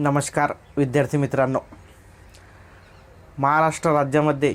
नमस्कार विद्यार्थी मित्रांनो. महाराष्ट्र राज्यामध्ये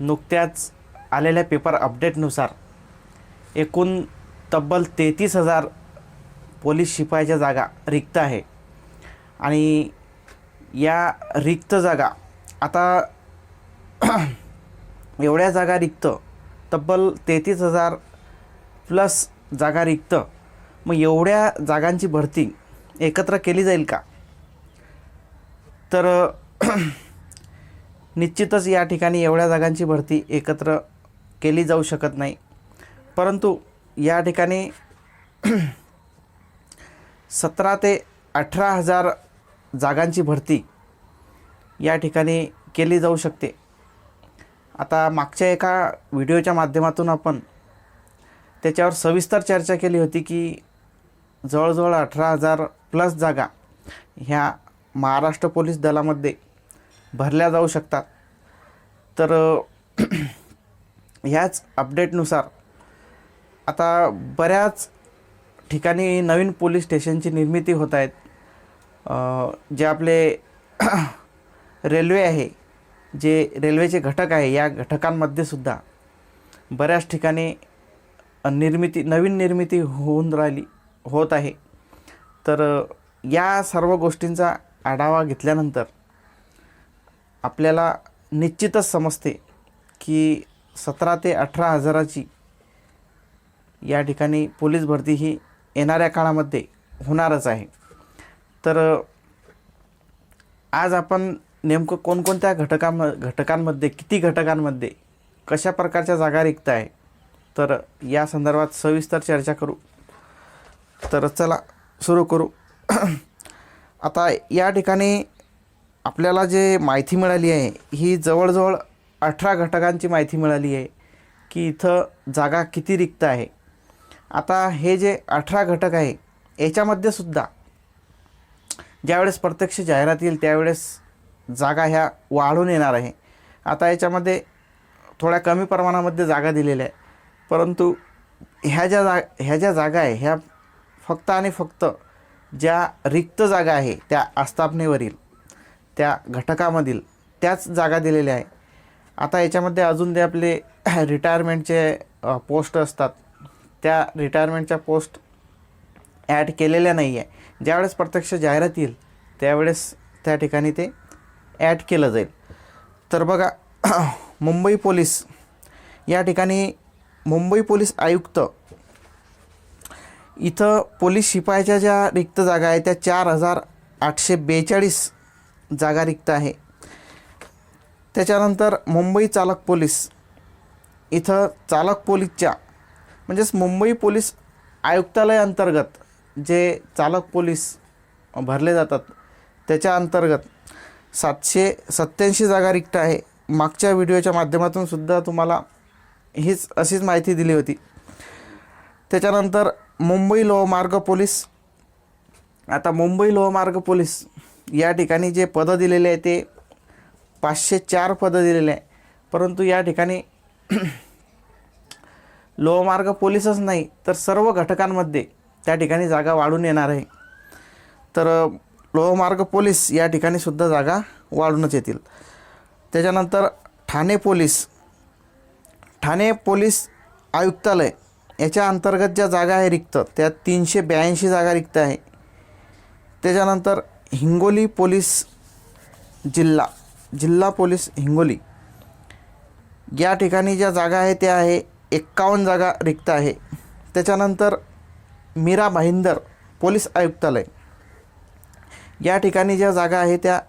नुकत्याच आलेल्या पेपर अपडेटनुसार एकूण तब्बल तेहतीस हजार पोलीस शिपायाच्या जागा रिक्त आहे. आणि या रिक्त जागा आता एवढ्या जागा रिक्त तब्बल तेहतीस हजार प्लस जागा रिक्त मग एवढ्या जागांची भरती एकत्र केली जाईल का? तर निश्चितच या ठिकाणी एवढ्या जागांची भरती एकत्र केली जाऊ शकत नाही. परंतु या ठिकाणी सतरा ते अठरा हजार जागांची भरती या ठिकाणी केली जाऊ शकते. आता मागच्या एका व्हिडिओच्या माध्यमातून आपण त्याच्यावर सविस्तर चर्चा केली होती की जवळजवळ अठरा हजार प्लस जागा ह्या महाराष्ट्र पोलीस दलामध्ये भरल्या जाऊ शकतात. तर ह्याच अपडेटनुसार आता बऱ्याच ठिकाणी नवीन पोलीस स्टेशनची निर्मिती होत आहेत. जे आपले रेल्वे आहे जे रेल्वेचे घटक आहे या घटकांमध्ये सुद्धा बऱ्याच ठिकाणी निर्मिती नवीन निर्मिती होऊन राहिली होत आहे. तर या सर्व गोष्टींचा आढावा घेतल्यानंतर आपल्याला निश्चितच समजते की सतरा ते अठरा हजाराची या ठिकाणी पोलीस भरती ही येणाऱ्या काळामध्ये होणारच आहे. तर आज आपण नेमकं कोणकोणत्या घटकांम घटकांमध्ये किती घटकांमध्ये कशा प्रकारच्या जागा रिक्त आहे तर या संदर्भात सविस्तर चर्चा करू. तर चला सुरू करू. आता या ठिकाणी आपल्याला जे माहिती मिळाली आहे ही जवळजवळ अठरा घटकांची माहिती मिळाली आहे की इथं जागा किती रिक्त आहे. आता हे जे अठरा घटक आहे याच्यामध्ये सुद्धा ज्यावेळेस प्रत्यक्ष जाहिरात येईल त्यावेळेस जागा ह्या वाढून येणार आहे. आता याच्यामध्ये थोड्या कमी प्रमाणामध्ये जागा दिलेल्या आहे परंतु ह्या ज्या जा ह्या ज्या जागा आहे ह्या फक्त आणि फक्त ज्या रिक्त जागा आहे त्या आस्थापनेवरील त्या घटकामधील त्याच जागा दिलेल्या आहे. आता याच्यामध्ये अजून ते आपले रिटायरमेंटचे पोस्ट असतात त्या रिटायरमेंटच्या पोस्ट ॲड केलेल्या नाही आहे ज्यावेळेस प्रत्यक्ष जाहिरात येईल त्यावेळेस त्या ठिकाणी ते ॲड केलं जाईल. तर बघा मुंबई पोलीस या ठिकाणी मुंबई पोलीस आयुक्त इथं पोलीस शिपायाच्या ज्या रिक्त जागा आहे त्या चार हजार आठशे बेचाळीस जागा रिक्त आहे. त्याच्यानंतर मुंबई चालक पोलीस. इथं चालक पोलीसच्या म्हणजेच मुंबई पोलीस आयुक्तालय अंतर्गत जे चालक पोलीस भरले जातात त्याच्या अंतर्गत सातशे सत्याऐंशी जागा रिक्त आहे. मागच्या व्हिडिओच्या माध्यमातून सुद्धा तुम्हाला हीच अशीच माहिती दिली होती. त्याच्यानंतर मुंबई लोहमार्ग पोलीस. आता मुंबई लोहमार्ग पोलीस या ठिकाणी जे पदं दिलेले आहे ते पाचशे चार पदं दिलेले आहे. परंतु या ठिकाणी लोहमार्ग पोलीसच नाही तर सर्व घटकांमध्ये त्या ठिकाणी जागा वाढून येणार आहे. तर लोहमार्ग पोलीस या ठिकाणी सुद्धा जागा वाढूनच येतील. त्याच्यानंतर ठाणे पोलीस. ठाणे पोलीस आयुक्तालय. याच्या अंतर्गत ज्या जागा आहे रिक्त त्या तीनशे ब्याऐंशी जागा रिक्त आहे. त्याच्यानंतर हिंगोली पोलीस जिल्हा जिल्हा पोलीस हिंगोली. या ठिकाणी ज्या जागा आहे त्या आहे एक्कावन्न जागा रिक्त आहे. त्याच्यानंतर मीरा भाईंदर पोलीस आयुक्तालय. या ठिकाणी ज्या जागा आहे त्या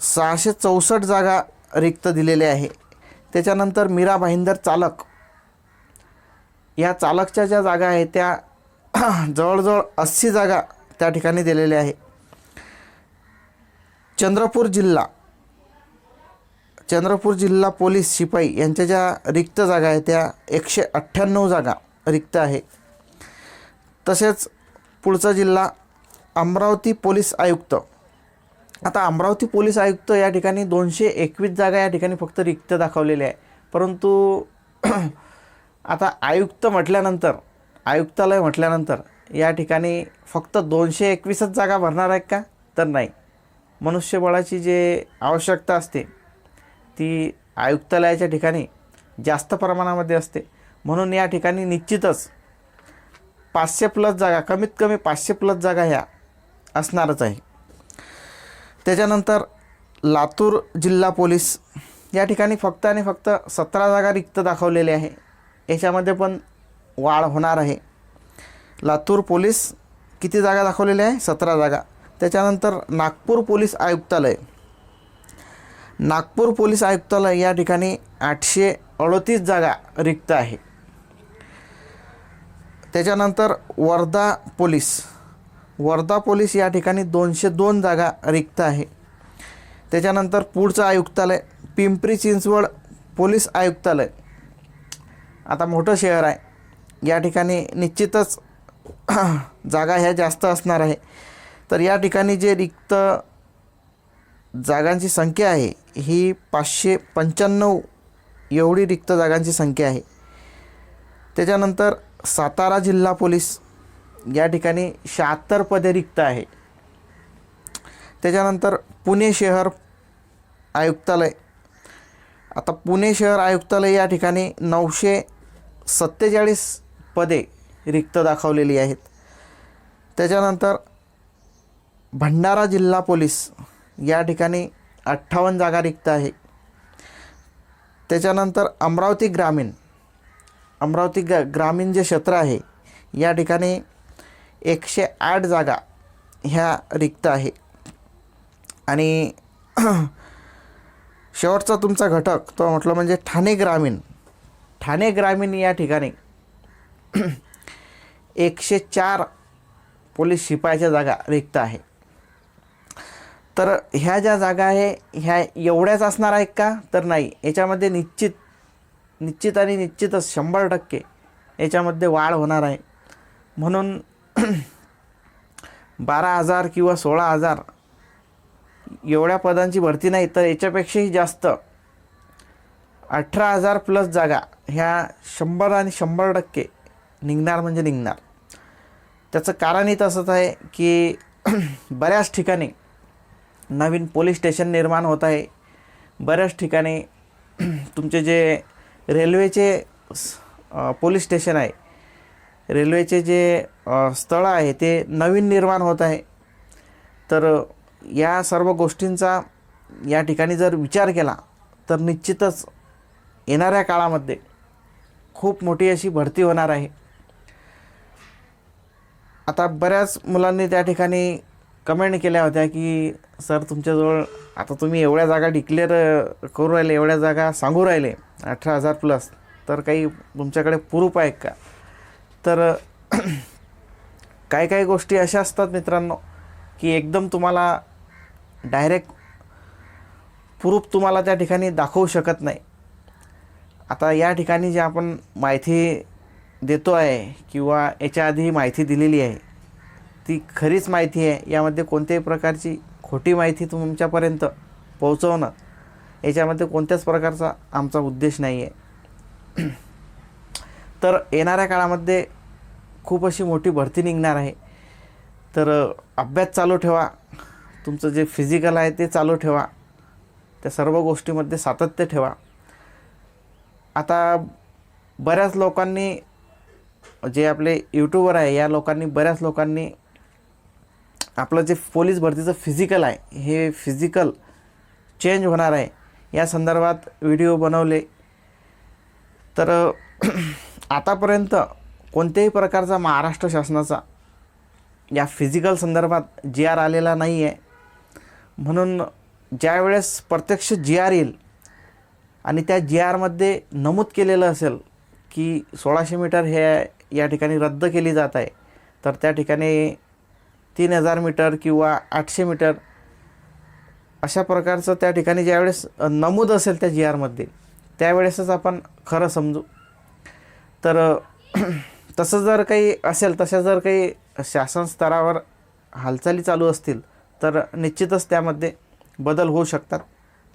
सहाशे चौसष्ट जागा रिक्त दिलेल्या आहे. त्याच्यानंतर मीरा भाईंदर चालक. या चालकच्या ज्या जागा आहेत त्या जवळजवळ अस्सी जागा त्या ठिकाणी दिलेल्या आहे चंद्रपूर जिल्हा चंद्रपूर जिल्हा पोलीस शिपाई यांच्या ज्या रिक्त जागा आहेत त्या एकशे अठ्ठ्याण्णव जागा रिक्त आहे. तसेच पुढचा जिल्हा अमरावती पोलीस आयुक्त आता अमरावती पोलीस आयुक्त या ठिकाणी दोनशे एकवीस जागा या ठिकाणी फक्त रिक्त दाखवलेल्या आहे परंतु आता आयुक्त म्हटल्यानंतर आयुक्तालय म्हटल्यानंतर या ठिकाणी फक्त दोनशे एकवीसच जागा भरणार आहेत का? तर नाही. मनुष्यबळाची जे आवश्यकता असते ती आयुक्तालयाच्या ठिकाणी जास्त प्रमाणामध्ये असते. म्हणून या ठिकाणी निश्चितच पाचशे प्लस जागा कमीत कमी पाचशे प्लस जागा ह्या असणारच आहे. त्याच्यानंतर लातूर जिल्हा पोलीस या ठिकाणी फक्त आणि फक्त सतरा जागा रिक्त दाखवलेले आहे. याच्यामध्ये पण वाढ होणार आहे. लातूर पोलीस किती जागा दाखवलेल्या आहे? सतरा जागा. त्याच्यानंतर नागपूर पोलीस आयुक्तालय. नागपूर पोलीस आयुक्तालय या ठिकाणी आठशे अडतीस जागा रिक्त आहे. त्याच्यानंतर वर्धा पोलीस. वर्धा पोलीस या ठिकाणी दोनशे दोन जागा रिक्त आहे. त्याच्यानंतर पुढचं आयुक्तालय पिंपरी चिंचवड पोलीस आयुक्तालय. आता मोठं शहर आहे. या ठिकाणी निश्चितच जागा ह्या जास्त असणार आहे. तर या ठिकाणी जे रिक्त जागांची संख्या आहे ही पाचशे पंच्याण्णव एवढी रिक्त जागांची संख्या आहे. त्याच्यानंतर सातारा जिल्हा पोलीस या ठिकाणी शहात्तर पदे रिक्त आहे. त्याच्यानंतर पुणे शहर आयुक्तालय. आता पुणे शहर आयुक्तालय या ठिकाणी नऊशे सत्तेचाळीस पदे रिक्त दाखवलेली आहेत. त्याच्यानंतर भंडारा जिल्हा पोलीस या ठिकाणी अठ्ठावन्न जागा रिक्त आहे. त्याच्यानंतर अमरावती ग्रामीण अमरावती ग ग्रामीण जे क्षेत्र आहे या ठिकाणी एकशे आठ जागा ह्या रिक्त आहे. आणि शेवटचा तुमचा घटक तो म्हटलं म्हणजे ठाणे ग्रामीण. ठाणे ग्रामीण या ठिकाणी एकशे चार पोलीस शिपायाच्या जागा रिक्त आहे. तर ह्या ज्या जागा आहे ह्या एवढ्याच असणार आहेत का? तर नाही. याच्यामध्ये निश्चित निश्चित आणि निश्चितच शंभर टक्के याच्यामध्ये वाढ होणार आहे. म्हणून बारा हजार किंवा सोळा हजार एवढ्या पदांची भरती नाही तर याच्यापेक्षाही जास्त अठरा हजार प्लस जागा ह्या शंभर आणि शंभर टक्के निघणार म्हणजे निघणार. त्याचं कारणही तसंच आहे की बऱ्याच ठिकाणी नवीन पोलीस स्टेशन निर्माण होत आहे. बऱ्याच ठिकाणी तुमचे जे रेल्वेचे पोलीस स्टेशन आहे रेल्वेचे जे स्थळं आहे ते नवीन निर्माण होत आहे. तर या सर्व गोष्टींचा या ठिकाणी जर विचार केला तर निश्चितच येणाऱ्या काळामध्ये खूप मोठी अशी भरती होणार आहे. आता बऱ्याच मुलांनी त्या ठिकाणी कमेंट केल्या होत्या की सर तुमच्याजवळ आता तुम्ही एवढ्या जागा डिक्लेअर करू राहिले एवढ्या जागा सांगू राहिले अठरा हजार प्लस. तर काही तुमच्याकडे प्रूफ आहे का? तर काही काही गोष्टी अशा असतात मित्रांनो की एकदम तुम्हाला डायरेक्ट प्रूफ तुम्हाला त्या ठिकाणी दाखवू शकत नाही. आता या ठिकाणी जे आपण माहिती देतो आहे किंवा याच्या आधी माहिती दिलेली आहे ती खरीच माहिती आहे यामध्ये कोणत्याही प्रकारची खोटी माहिती तुमच्यापर्यंत पोहोचवणं याच्यामध्ये कोणत्याच प्रकारचा आमचा उद्देश नाही आहे तर येणाऱ्या काळामध्ये खूप अशी मोठी भरती निघणार आहे. तर अभ्यास चालू ठेवा. तुमचं जे फिजिकल आहे ते चालू ठेवा. त्या सर्व गोष्टीमध्ये सातत्य ठेवा. आता बऱ्याच लोकांनी जे आपले यूट्यूबर आहे या लोकांनी बऱ्याच लोकांनी आपलं जे पोलीस भरतीचं फिजिकल आहे हे फिजिकल चेंज होणार आहे. या संदर्भात व्हिडिओ बनवले. तर आतापर्यंत कोणत्याही प्रकारचा महाराष्ट्र शासनाचा या फिजिकल संदर्भात जी आर आलेला नाही आहे म्हणून ज्यावेळेस प्रत्यक्ष जी आर येईल आणि त्या जी आरमध्ये नमूद केलेलं असेल की सोळाशे मीटर हे या ठिकाणी रद्द केली जात आहे तर त्या ठिकाणी तीन हजार मीटर किंवा आठशे मीटर अशा प्रकारचं त्या ठिकाणी ज्यावेळेस नमूद असेल त्या जी आरमध्ये त्यावेळेसच आपण खरं समजू. तर तसं जर काही असेल तशा जर काही शासन स्तरावर हालचाली चालू असतील तर निश्चितच त्यामध्ये बदल होऊ शकतात.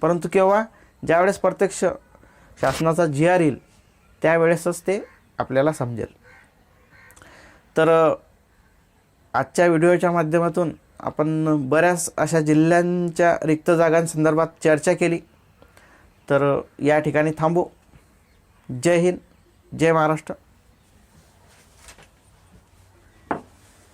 परंतु केव्हा? ज्यावेळेस प्रत्यक्ष शासनाचा जी आर येईल त्यावेळेसच ते आपल्याला समजेल. तर आजच्या व्हिडिओच्या माध्यमातून आपण बऱ्याच अशा जिल्ह्यांच्या रिक्त जागांसंदर्भात चर्चा केली. तर या ठिकाणी थांबू. जय हिंद जय महाराष्ट्र.